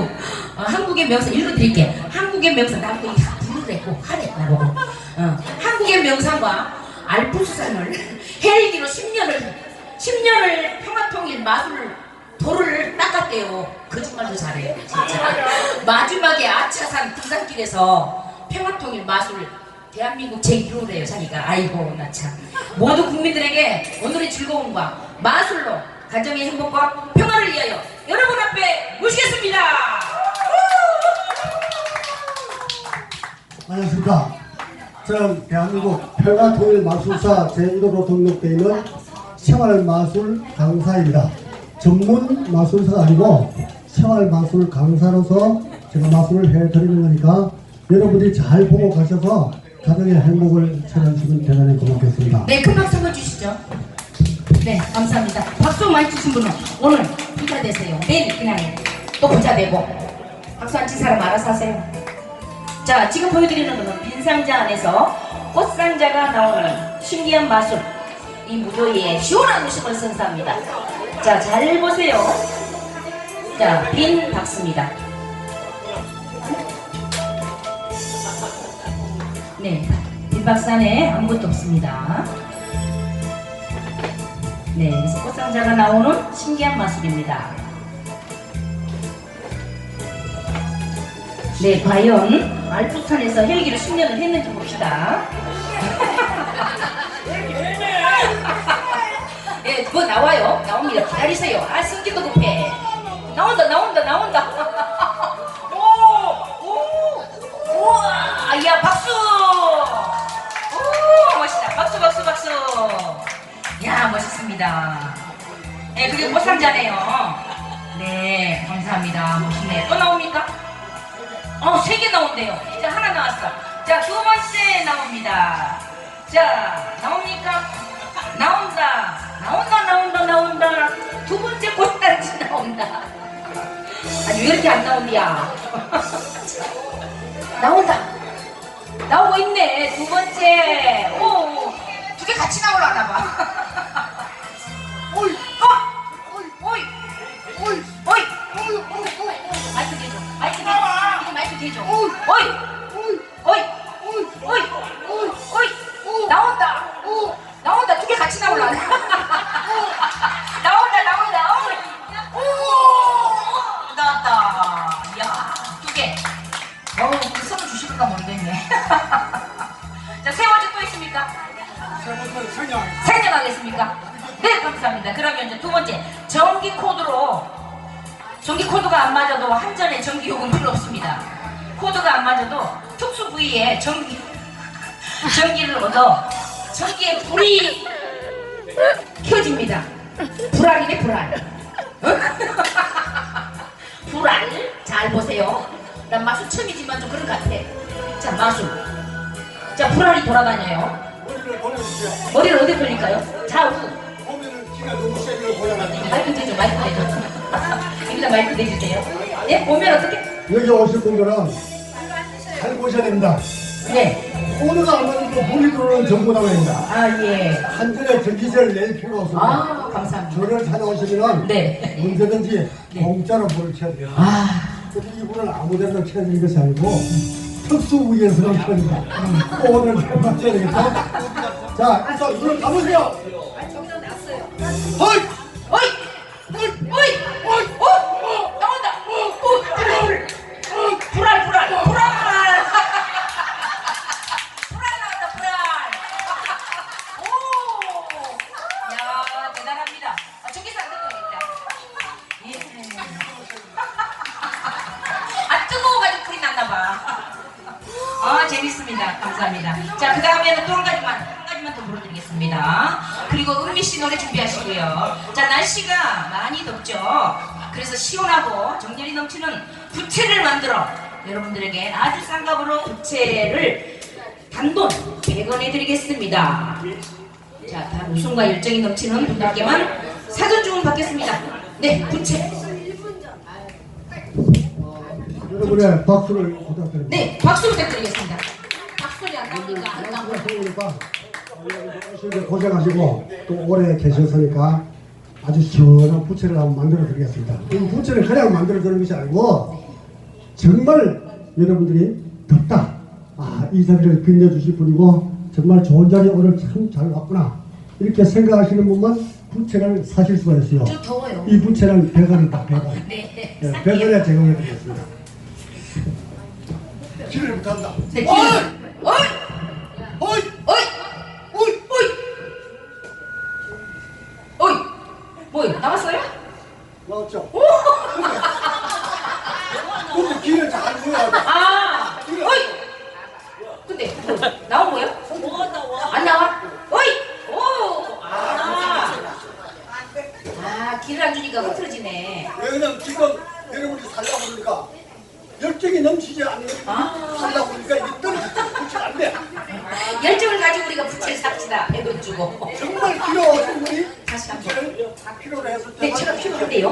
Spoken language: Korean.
어, 한국의 명사 읽어드릴게. 한국의 명사 꼭 하래 나보고. 어, 한국의 명사과 알프스산을 헬기로 10년을 10년을 평화통일 마술 돌을 닦았대요. 거짓말도 잘해요. 진짜. 마지막에 아차산 등산길에서 평화통일 마술 대한민국 제1호래요 자기가 아이고 나참 모두 국민들에게 오늘의 즐거움과 마술로 가정의 행복과 평화를 위하여 여러분 앞에 모시겠습니다 안녕하십니까. 저는 대한민국 평화통일마술사 제1호로 등록되어 있는 생활마술 강사입니다. 전문 마술사가 아니고 생활마술 강사로서 제가 마술을 해드리는 거니까 여러분들이 잘 보고 가셔서 가정의 행복을 찾아주시면 대단히 고맙겠습니다. 네 큰 박수 한번 주시죠 네 감사합니다. 박수 많이 주신 분은 오늘 부자 되세요. 내일 그냥 또 부자 되고. 박수 안 친 사람 알아서 하세요. 자 지금 보여드리는 것은 빈 상자 안에서 꽃상자가 나오는 신기한 마술. 이 무도의 시원한 웃음을 선사합니다. 자 잘 보세요. 자 빈 박스입니다. 네, 빈 박스 안에 아무것도 없습니다. 네, 그래서 꽃상자가 나오는 신기한 마술입니다. 네, 과연 알프산에서 헬기를 10년을 했는지 봅시다. 예, 그거 나와요. 나옵니다. 기다리세요. 아, 성기도 급해. 나온다, 나온다, 나온다. 예, 그게 꽃상자네요. 네, 감사합니다. 멋있네. 또 나옵니까? 어, 세 개 나온대요. 이제 하나 나왔어. 자, 두 번째 나옵니다. 자, 나옵니까? 나온다. 나온다, 나온다, 나온다. 두 번째 꽃단지 나온다. 아니, 왜 이렇게 안 나온디야? 나온다. 나오고 있네. 두 번째. 오, 두 개 같이 나오려나 봐. 대줘. 오이, 오이, 오이, 오이, 오이, 나온다. 나온다. 두 개 같이 나오려나. 나온다, 나온다. 오, 나왔다. 이야, 두 개. 어우, 그 선물 주실까 모르겠네. 자, 세 번째 또 있습니까? 생략하겠습니까? 네, 감사합니다. 그러면 이제 두 번째, 전기 코드로, 전기 코드가 안 맞아도 한전에 전기 요금 필요 없습니다. 코드가 안 맞아도 특수 부위에 전기, 전기를 얻어 전기에 불이 켜집니다. 불알이네, 불알. 불알. 잘 보세요. 난 마술 처음이지만 좀 그런 것 같아. 자, 마술. 자, 불알이 돌아다녀요. 머리를 어디 돌릴까요? 좌우. 마이크 대줘, 마이크 대줘. 여기다 마이크 대주세요. 예, 보면 어떻게? 여기 오실 분들은 잘 보셔야 됩니다. 네. 안 맞아도 물이 들어오는 정보당입니다. 아, 예. 한전에 전기세를 낼 필요 없습니다. 아, 감사합니다. 저를 찾아오시면 네. 언제든지 네. 공짜로 물을 돼요. 아, 근데 이분은 아무데나 쳐지는 것이 아니고 특수부위에서만 칩니다. 오늘 잘 맞춰야 되겠죠? 자, 그래서 이걸 가보세요. 헐! 어이! 어이! 재밌습니다. 감사합니다. 자, 그 다음에는 또 한 가지만, 한 가지만 더 불러드리겠습니다. 그리고 은미 씨 노래 준비하시고요. 자, 날씨가 많이 덥죠? 그래서 시원하고 정열이 넘치는 부채를 만들어 여러분들에게 아주 싼 값으로 부채를 단돈 100원에 드리겠습니다. 자, 다 웃음과 열정이 넘치는 분들께만 사전 주문 받겠습니다. 네, 부채. 여러분의 박수를 부탁드립니다. 네, 박수 부탁드리겠습니다. 박수리 안 나오니까 안. 그러니까 오시는데 고생하시고 또 오래 계셨으니까 아주 시원한 부채를 한번 만들어 드리겠습니다. 이 부채를 그냥 만들어 드리는 것이 아니고 정말 여러분들이 덥다. 아, 이 자리를 빛내주실 분이고 정말 좋은 자리 오늘 참 잘 왔구나. 이렇게 생각하시는 분만 부채를 사실 수가 있어요. 좀 더워요. 이 부채는 배관이다, 배관. 네. 예, 배관에 제공해 드리겠습니다. 길을 못한다. 네. 어이! 어이! 어이! 어이! 어이! 뭐요? 나왔어요? 나왔죠? 근데 길을 잘 줘야 돼. 아! 어이! 근데 뭐, 나온 거예요? 뭐가 나와? 안 나와? 어이! 오! 아! 아, 길을 안 주니까 흐트러지네. 왜냐면 지금 여러분이 살려고 그러니까 열정이 넘치지 않는 아. 살려고 그러니까 이게 떨어지지 붙이면 안 돼. 열정을 가지고 우리가 부채를 삽시다. 100원 주고. 정말 필요하신 분이 다시 한 번. 부채를 다 필요로 해서 네, 제가 필요한데요.